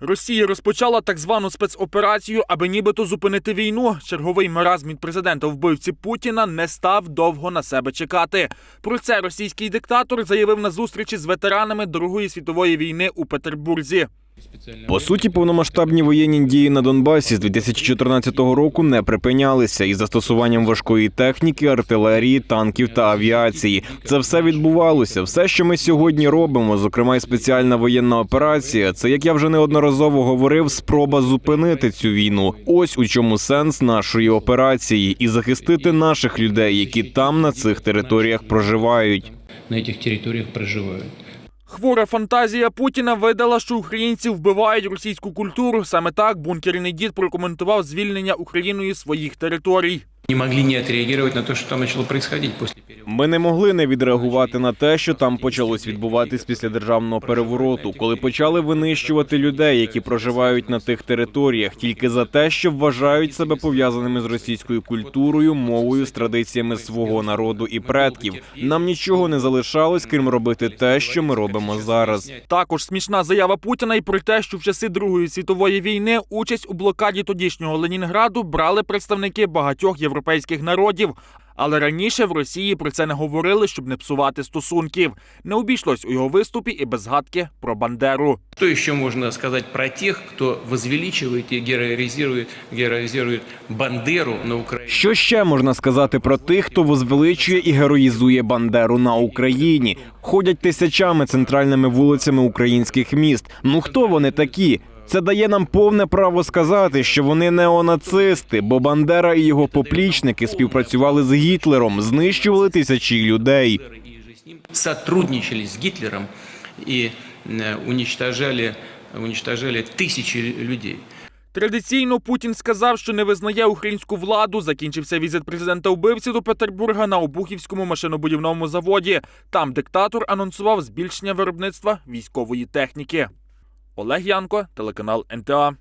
Росія розпочала так звану спецоперацію, аби нібито зупинити війну. Черговий маразм від президента вбивці Путіна не став довго на себе чекати. Про це російський диктатор заявив на зустрічі з ветеранами Другої світової війни у Петербурзі. По суті, повномасштабні воєнні дії на Донбасі з 2014 року не припинялися із застосуванням важкої техніки, артилерії, танків та авіації. Це все відбувалося. Все, що ми сьогодні робимо, зокрема й спеціальна воєнна операція, це як я вже неодноразово говорив, спроба зупинити цю війну. Ось у чому сенс нашої операції і захистити наших людей, які там на цих територіях проживають. на этих территориях проживают. Хвора фантазія Путіна видала, що українці вбивають російську культуру. Саме так бункерний дід прокоментував звільнення Україною своїх територій. Не могли не отреагировать на то, что там начало происходить после. Ми не могли не відреагувати на те, що там почалось відбуватись після державного перевороту, коли почали винищувати людей, які проживають на тих територіях, тільки за те, що вважають себе пов'язаними з російською культурою, мовою, з традиціями свого народу і предків. Нам нічого не залишалось, крім робити те, що ми робимо зараз. Також смішна заява Путіна і про те, що в часи Другої світової війни участь у блокаді тодішнього Ленінграду брали представники багатьох європейських народів. Але раніше в Росії про це не говорили, щоб не псувати стосунків. Не обійшлось у його виступі і без згадки про Бандеру. Что еще можно сказать про тех, кто возвеличивает и героизирует, героизирует Бандеру на Украине? Що ще можна сказати про тих, хто возвеличує і героїзує Бандеру на Україні? Ходять тисячами центральними вулицями українських міст. Ну хто вони такі? Це дає нам повне право сказати, що вони неонацисти, бо Бандера і його поплічники співпрацювали з Гітлером, знищували тисячі людей. сотрудничали с Гитлером и э, уничтожали, уничтожали тысячи людей. Традиційно Путін сказав, що не визнає українську владу. Закінчився візит президента вбивці до Петербурга на Обухівському машинобудівному заводі. Там диктатор анонсував збільшення виробництва військової техніки. Олег Янко, телеканал НТА.